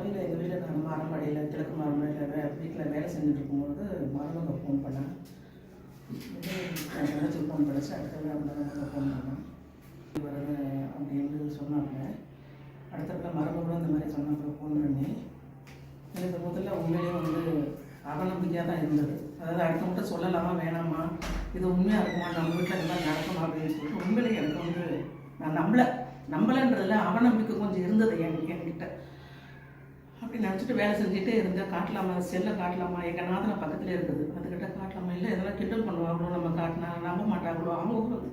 காலையில் எங்கள் வீட்டில் நான் மரமடியில் கிழக்கு மரமடியில் வீட்டில் வேலை செஞ்சுட்டு இருக்கும்போது மருமக ஃபோன் பண்ணேன் நினச்சி ஃபோன் பண்ணிச்சு. அடுத்த மருமக ஃபோன் பண்ணேன் வருது அப்படின்னு சொன்னாங்க. அடுத்த மருமகளும் இந்த மாதிரி சொன்னாங்க ஃபோன் பண்ணி. எனக்கு முதல்ல உண்மையிலேயே வந்து அவநம்பிக்கையாக தான் இருந்தது. அதாவது அடுத்தவங்கள்ட்ட சொல்லலாமா வேணாமா? இது உண்மையாக இருக்குமா? நம்ம வீட்டில் இந்த மாதிரி நடக்குமா? அப்படின்னு சொல்லிட்டு உண்மையிலேயே எனக்கு வந்து நான் நம்பல. நம்பலன்றதில்ல அவநம்பிக்கை கொஞ்சம் இருந்தது என் என்கிட்ட. அப்படி நினச்சிட்டு வேலை செஞ்சுட்டே இருந்தேன் காட்டலாமா? செல்லை காட்டலாமா? எங்கள் நாதனை பக்கத்துலேயே இருக்குது. அதுக்கிட்ட காட்டலாமா? இல்லை எதனா கிண்டல் பண்ணுவாங்களோ? நம்ம காட்டினா நம்ப மாட்டாங்களோ? அவங்க ஒரு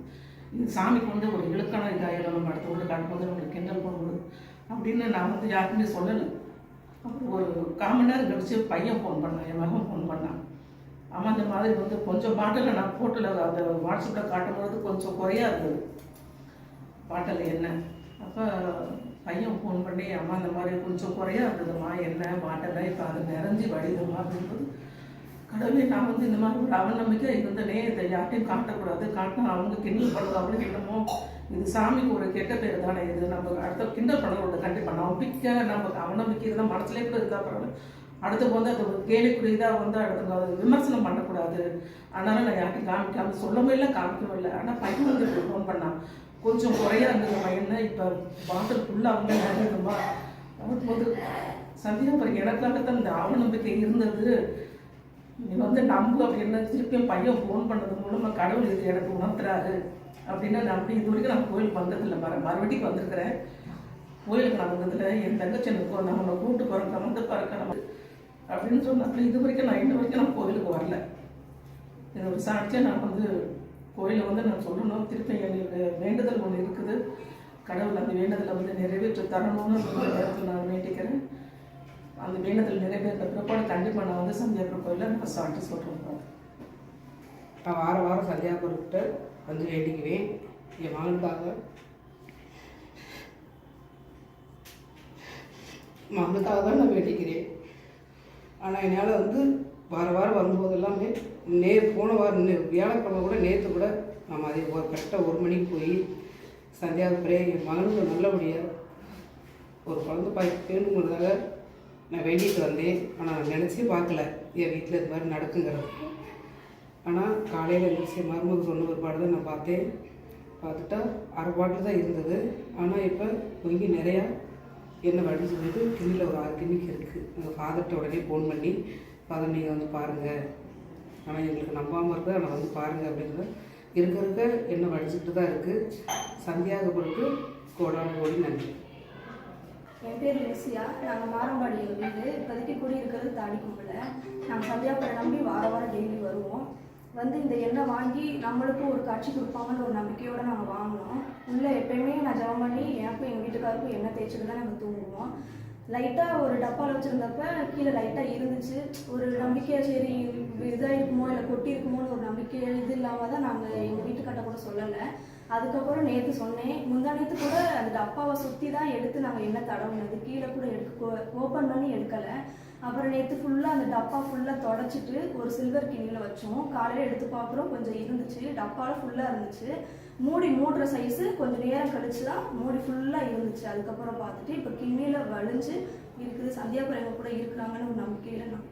இது சாமிக்கு வந்து ஒரு இழுக்கான இதாகிடும் நம்ம அடுத்த ஊரில் காட்டும்போது நம்மளுக்கு கிண்டல் பண்ணுவோம் அப்படின்னு நான் வந்து யாருக்குமே சொல்லலை. அப்புறம் ஒரு கால் மணி நேரம் கழிச்சு பையன் ஃபோன் பண்ணான் என் மகன் ஃபோன் பண்ணான் அவன் அந்த மாதிரி வந்து கொஞ்சம் பாட்டில் நான் போட்டில் அந்த வாட்ஸ்அப்பில் காட்டும்போது கொஞ்சம் குறையா இருந்தது. பாட்டில் என்ன? அப்போ பையன் ஃபோன் பண்ணி அம்மா இந்த மாதிரி கொஞ்சம் குறையா இருந்ததும்மா என்ன பாட்டில் இப்போ அது நிறைஞ்சி வடிதுமா அப்படின்றது கடவுளே நான் வந்து இந்த மாதிரி ஒரு அவநம்பிக்கை இருந்தனே இதை யார்ட்டையும் காட்டக்கூடாது. காட்டினா அவங்க கிண்டல் பண்ணுவாங்க என்னமோ இது சாமிக்கு ஒரு கெட்ட பேர் தானே இது நம்ம அடுத்த கிண்டல் பண்ணக்கூடாது கண்டிப்பாக பிக்க நம்ம அவநம்பிக்கை இருந்தால் மனசுலேயே கூட இருந்தால் பரவாயில்ல. அடுத்து வந்து அது ஒரு கேலிக்குரியதாக வந்து அடுத்து அது விமர்சனம் பண்ணக்கூடாது. அதனால நான் யார்ட்டையும் காமிக்காமல் சொல்லவே இல்லை காமிக்கவும் இல்லை. ஆனால் பையன் வந்து ஃபோன் பண்ணான். கொஞ்சம் குறையா இருந்ததுமா என்ன இப்போ பாட்டில் ஃபுல்லாக அவங்க நிறையதுமா போது சந்தியா பாருங்க எனக்காகத்தான் இந்த அவநம்பிக்கை இருந்தது. நீ வந்து நம்பு அப்படின்னு திருப்பியும் பையன் ஃபோன் பண்ணது மூலமாக கடவுள் இது எனக்கு உணர்த்துறாரு அப்படின்னு நம்பி இது வரைக்கும் நான் கோயிலுக்கு வந்ததில்லை. மறு மறுபடியும் வந்திருக்கிறேன். கோயிலுக்கு நான் வந்ததில் என் தங்கச்சி எனக்கு நான் உன்னை கூப்பிட்டு போகிறேன் வந்து பாருக்க நம்ம அப்படின்னு சொன்னாங்க இது வரைக்கும் நான் இன்ன வரைக்கும் நான் கோயிலுக்கு வரல. இதை விசாரிச்சு நான் வந்து கோயிலில் வந்து நான் சொல்லணும். திருப்பி எங்களுக்கு வேண்டுதல் ஒன்று இருக்குது. கடவுள் அந்த வேண்டுதலை வந்து நிறைவேற்றி தரணும்னு நேரத்தில் நான் வேண்டிக்கிறேன். அந்த வேண்டுதல் நிறைவேற்ற பிற்பாடு கண்டிப்பாக நான் வந்து சந்தியாபுரம் கோயிலில் நான் சாட்டி சொல்கிறேன் நான் வார வாரம் சந்தியாபுரத்தை வந்து வேண்டிக்குவேன். என் மகனுக்காக மகனுக்காக தான் நான் வேண்டிக்கிறேன். ஆனால் என்னால் வந்து வார வாரம் வரும்போது எல்லாமே நே போன வாரம் நே வியாழக்கிழமை கூட நேற்று கூட நம்ம அதே ஒரு கரெக்டாக ஒரு மணிக்கு போய் சந்தியாபுரே என் மகனுக்கு நல்லபடியாக ஒரு குழந்தை பாய் வேணுங்கிறதாக நான் வேண்டிட்டு வந்தேன். ஆனால் நான் நினச்சே பார்க்கல. என் வீட்டில் இது மாதிரி நடக்குங்கிறது. ஆனால் காலையில் எழுந்திரிச்சி மருமக சொன்ன ஒரு பாடு தான் நான் பார்த்தேன். பார்த்துட்டா அரை பாட்டில் தான் இருந்தது. ஆனால் இப்போ பொங்கி நிறையா என்ன வடிஞ்சு சொல்லிட்டு கிண்ணில் ஒரு ஆறு கிண்ணிக்கு இருக்குது எங்கள் ஃபாதர்கிட்ட உடனே ஃபோன் பண்ணி ஃபாதர் நீங்கள் வந்து பாருங்கள் ஆனால் எங்களுக்கு நம்பாமல் இருக்குது ஆனால் வந்து பாருங்கள் அப்படிங்கிறது இருக்க இருக்க எண்ணெய் வடிச்சுட்டு தான் இருக்குது சந்தியாக பொறுத்து கோடான கோடி நன்றி. என் பேர் லூசியா. நாங்கள் மாரம்பாடி வீடு. இப்போதைக்கு குடியிருக்கிறது தாடி கும்பலை நாங்கள் சந்தியாபுரை நம்பி வார வாரம் டெய்லி வருவோம். வந்து இந்த எண்ணெய் வாங்கி நம்மளுக்கும் ஒரு காட்சி கொடுப்பாங்கன்னு ஒரு நம்பிக்கையோடு நாங்கள் வாங்கினோம். உள்ளே எப்பயுமே நான் ஜெபம் பண்ணி எனக்கும் எங்கள் வீட்டுக்காருக்கும் எண்ணெய் தேய்ச்சிட்டு தான் நாங்கள் தூங்குவோம். லைட்டாக ஒரு டப்பாவில் வச்சுருந்தப்ப கீழே லைட்டாக இருந்துச்சு. ஒரு நம்பிக்கையாக சரி இதாக இருக்குமோ இல்லை கொட்டி இருக்குமோன்னு ஒரு நம்பிக்கை இது இல்லாமல் தான் நாங்கள் எங்கள் வீட்டுக்கிட்ட கூட சொல்லலை. அதுக்கப்புறம் நேற்று சொன்னேன். முந்தா நேற்று கூட அந்த டப்பாவை சுற்றி தான் எடுத்து நாங்கள் என்ன தடவுனது. கீழே கூட எடுக்க ஓப்பன் பண்ணி எடுக்கலை. அப்புறம் நேற்று ஃபுல்லாக அந்த டப்பா ஃபுல்லாக தொடச்சிட்டு ஒரு சில்வர் கிண்ணியில் வச்சோம். காலையில் எடுத்து பார்க்குறோம். கொஞ்சம் இருந்துச்சு. டப்பாவில் ஃபுல்லாக இருந்துச்சு. மூடி மூடுற சைஸு கொஞ்சம் நேரம் கழிச்சு தான் மூடி ஃபுல்லாக இருந்துச்சு. அதுக்கப்புறம் பார்த்துட்டு இப்போ கிண்ணியில் வலிஞ்சு இருக்குது. சந்தியாபுரம் எங்க கூட இருக்கிறாங்கன்னு ஒரு நம்பிக்கையில் நான்